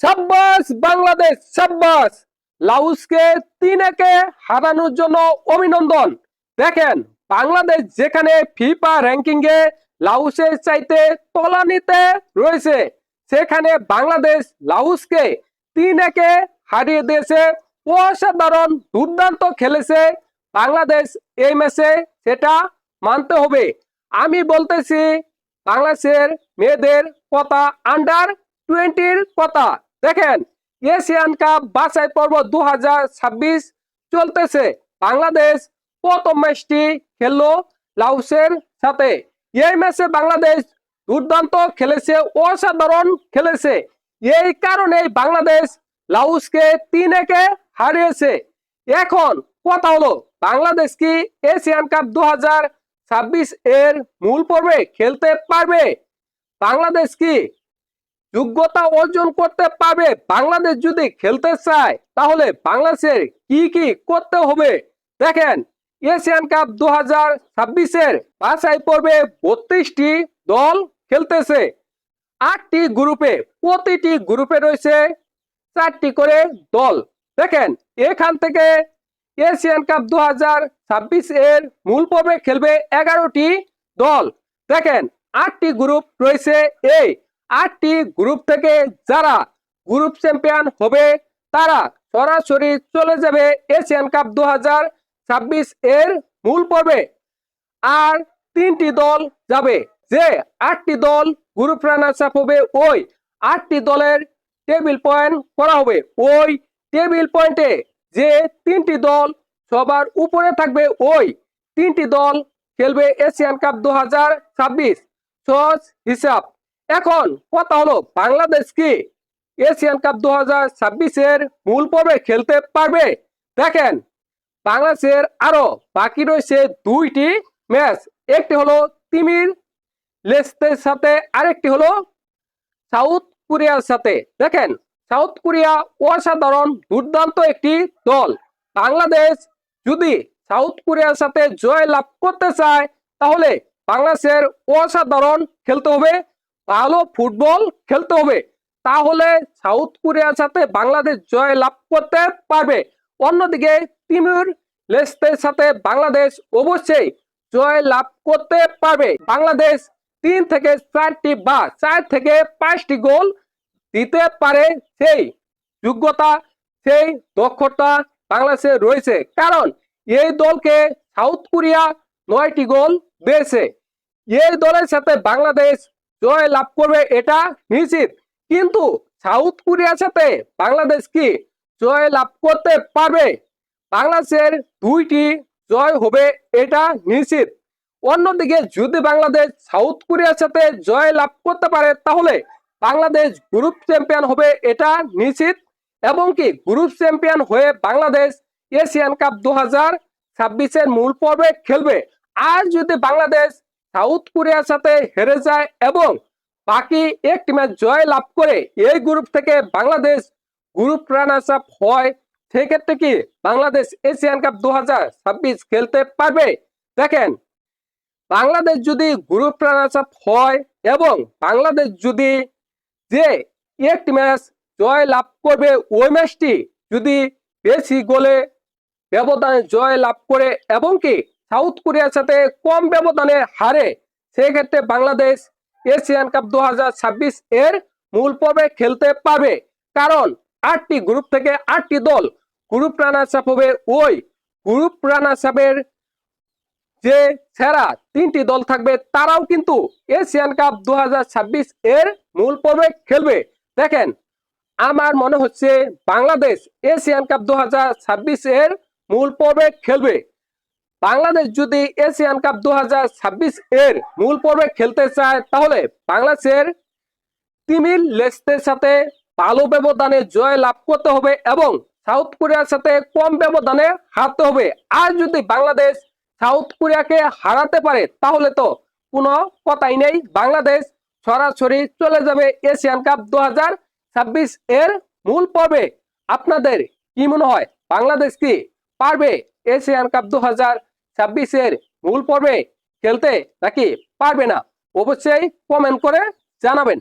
সাব্বাস, বাংলাদেশ, সাব্বাস। লাউসকে তিন একে হারানোর জন্য অভিনন্দন। দেখেন, বাংলাদেশ যেখানে ফিফা র্যাঙ্কিং এ লাউসের চাইতে তলানিতে রয়েছে, সেখানে বাংলাদেশ লাউসকে তিন একে হারিয়ে দিয়েছে। অসাধারণ দুর্দান্ত খেলেছে বাংলাদেশ এই ম্যাচে, সেটা মানতে হবে। আমি বলতেছি, বাংলাদেশের মেয়েদের কথা আন্ডার টোয়েন্টির কথা। দেখেন, এশিয়ান কাপ বাছাই পর্ব দু চলতেছে। বাংলাদেশ প্রথম ম্যাচটি খেললো লাউসের সাথে। এই ম্যাচে বাংলাদেশ দুর্দান্ত খেলেছে, অসাধারণ খেলেছে। এই কারণেই বাংলাদেশ লাউসকে তিন একে হারিয়েছে। এখন কথা হলো, বাংলাদেশ কি এশিয়ান কাপ দু এর মূল পর্বে খেলতে পারবে? বাংলাদেশ কি যোগ্যতা অর্জন করতে পারবে বাংলাদেশ যদি খেলতে চায়, তাহলে বাংলাদেশের কি কি করতে হবে? দেখেন, এশিয়ান কাপ দু হাজার ছাব্বিশের বাছাই পর্বে বত্রিশটি দল খেলতেছে। আটটি গ্রুপে প্রতিটি গ্রুপে রয়েছে চারটি করে দল। দেখেন, এখান থেকে এশিয়ান কাপ দু হাজার ছাব্বিশ এর মূল পর্বে খেলবে এগারোটি দল। দেখেন, আটটি গ্রুপ রয়েছে এই আটটি গ্রুপ থেকে যারা গ্রুপ চ্যাম্পিয়ন হবে, তারা সরাসরি চলে যাবে এশিয়ান কাপ দু হাজার ছাব্বিশ এর মূল পর্বে। আর তিনটি দল যাবে। যে আটটি দল গ্রুপ রানার্স আপ হবে, ওই আটটি দলের টেবিল পয়েন্ট করা হবে। ওই টেবিল পয়েন্টে যে তিনটি দল সবার উপরে থাকবে, ওই তিনটি দল খেলবে এশিয়ান কাপ দু হাজার ছাব্বিশ। সহজ হিসাব। এখন কথা হলো, বাংলাদেশ কি এশিয়ান কাপ দু হাজার ছাব্বিশের মূল পর্বে খেলতে পারবে? দেখেন, বাংলাদেশের আরও বাকি রয়েছে দুইটি ম্যাচ। একটি হলো তিমির লেস্তের সাথে, আরেকটি হলো সাউথ কোরিয়ার সাথে। দেখেন, সাউথ কোরিয়া অসাধারণ, দুর্দান্ত একটি দল। বাংলাদেশ যদি সাউথ কোরিয়ার সাথে জয় লাভ করতে চায়, তাহলে বাংলাদেশের অসাধারণ খেলতে হবে ভালো ফুটবল খেলতে হবে। তাহলে সাউথ কোরিয়ার সাথে বাংলাদেশ জয় লাভ করতে পারবে। অন্যদিকে তিমুর লেস্তের সাথে বাংলাদেশ অবশ্যই জয় লাভ করতে পারবে। বাংলাদেশ তিন থেকে চারটি বা চার থেকে পাঁচটি গোল দিতে পারে সেই যোগ্যতা, সেই দক্ষতা বাংলাদেশে রয়েছে। কারণ এই দলকে সাউথ কোরিয়া নয়টি গোল দিয়েছে। এই দলের সাথে বাংলাদেশ জয় লাভ করবে এটা নিশ্চিত। কিন্তু সাউথ কোরিয়ার সাথে বাংলাদেশ কি জয় লাভ করতে পারবে? বাংলাদেশের দুইটি জয় হবে এটা নিশ্চিত। অন্যদিকে যদি বাংলাদেশ সাউথ কোরিয়ার সাথে জয় লাভ করতে পারে, তাহলে বাংলাদেশ গ্রুপ চ্যাম্পিয়ন হবে এটা নিশ্চিত। এবং কি গ্রুপ চ্যাম্পিয়ন হয়ে বাংলাদেশ এশিয়ান কাপ দু হাজার ছাব্বিশের মূল পর্বে খেলবে। আর যদি বাংলাদেশ সাউথ কোরিয়ার সাথে হেরে যায় এবং বাকি একটি ম্যাচ জয় লাভ করে এই গ্রুপ থেকে বাংলাদেশ গ্রুপ রানার্স আপ হয়। সেক্ষেত্রে কি বাংলাদেশ এশিয়ান কাপ দু হাজার ছাব্বিশ খেলতে পারবে? দেখেন, বাংলাদেশ যদি গ্রুপ রানার্স আপ হয় এবং বাংলাদেশ যদি যে একটি ম্যাচ জয় লাভ করবে, ওই ম্যাচটি যদি বেশি গোলে ব্যবধানে জয় লাভ করে, এবং কি সাউথ কোরিয়ার সাথে কম ব্যবধানে হারে, সেক্ষেত্রে বাংলাদেশ এশিয়ান কাপ দু হাজার ছাব্বিশ এর মূল পর্বে খেলতে পারবে। কারণ আটটি গ্রুপ থেকে আটটি দল গ্রুপ রানার্স আপ হবে। ওই গ্রুপ রানার্স আপের যে সেরা তিনটি দল থাকবে, তারাও কিন্তু এশিয়ান কাপ দু হাজার ছাব্বিশ এর মূল পর্বে খেলবে। দেখেন, আমার মনে হচ্ছে বাংলাদেশ এশিয়ান কাপ দু হাজার ছাব্বিশ এর মূল পর্বে খেলবে। বাংলাদেশ যদি এশিয়ান কাপ দু হাজার ছাব্বিশ এর মূল পর্বে খেলতে চায়, তাহলে বাংলাদেশের তিমির লেস্তের সাথে ভালো ব্যবধানে জয় লাভ করতে হবে এবং সাউথ কোরিয়ার সাথে কম ব্যবধানে হারতে হবে। আর যদি বাংলাদেশ সাউথ কোরিয়াকে হারাতে পারে, তাহলে তো কোনো কথাই নেই। বাংলাদেশ সরাসরি চলে যাবে এশিয়ান কাপ দু হাজার ছাব্বিশ এর মূল পর্বে। আপনাদের কি মনে হয়, বাংলাদেশ কি পারবে এশিয়ান কাপ দু এর মূল পর্বে খেলতে নাকি পারবে না অবশ্যই কমেন্ট করে জানাবেন।